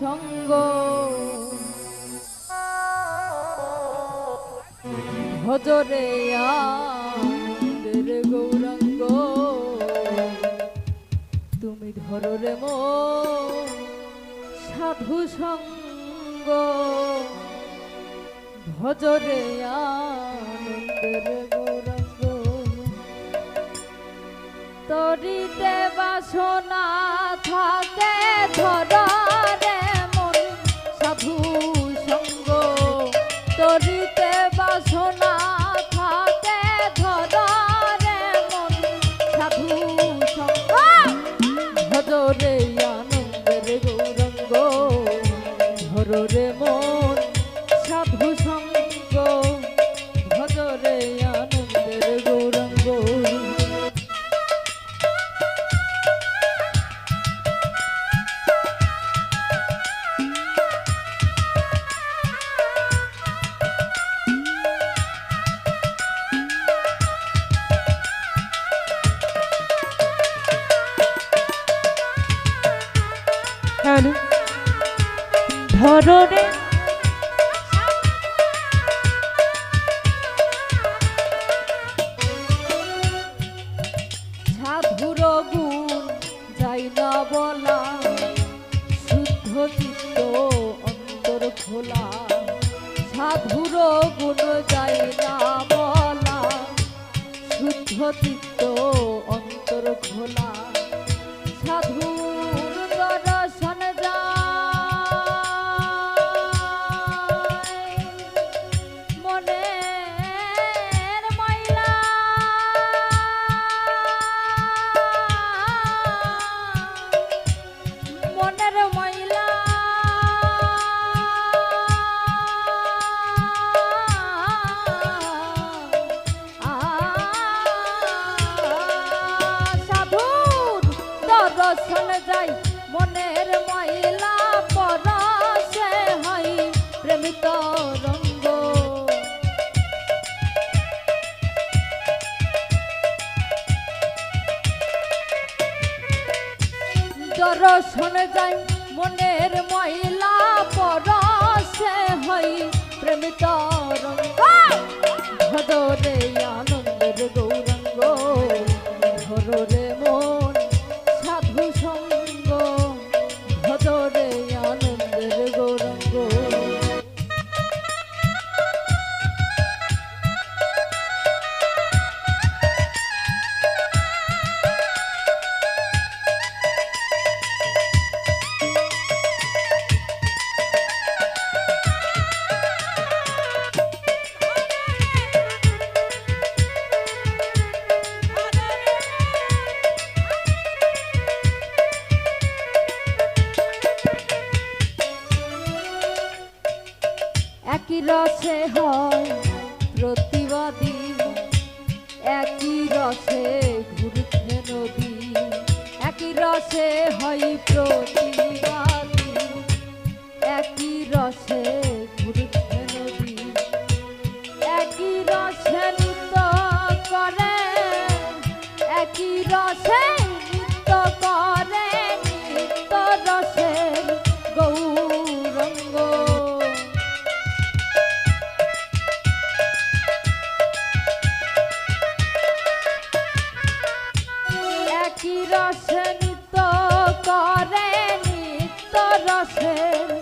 সঙ্গ। ভজরে গৌরাঙ্গ। তুমি ধরো রে মো সাধু সঙ্গ। ভজরে আনন্দের গৌরাঙ্গ। তরিতে বাসনা থাকে ধরে। তরিতে ধরো রে সাধুর গুণ যাই না বলা, শুদ্ধ চিত্ত অন্তর খোলা। সাধুর গুণ যাই না বলা, শুদ্ধ চিত্ত অন্তর খোলা। মনের একই রসে ঘুরছে নদী, একই রসে হয় প্রতিবাদী। একই রসে ঘুরছে নদী, একই রসে নৃত্য করে, একই রসে একই রসে নৃত্য করে নিত্য রসের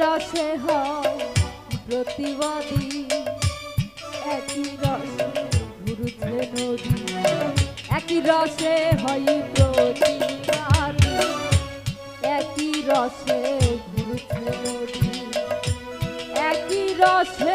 রসে হয় প্রতিবাদী। একই রস গুরুত্বে নদী, একই রসে হয় প্রতিবাদী। একই রসে গুরুত্বে নদী, একই রসে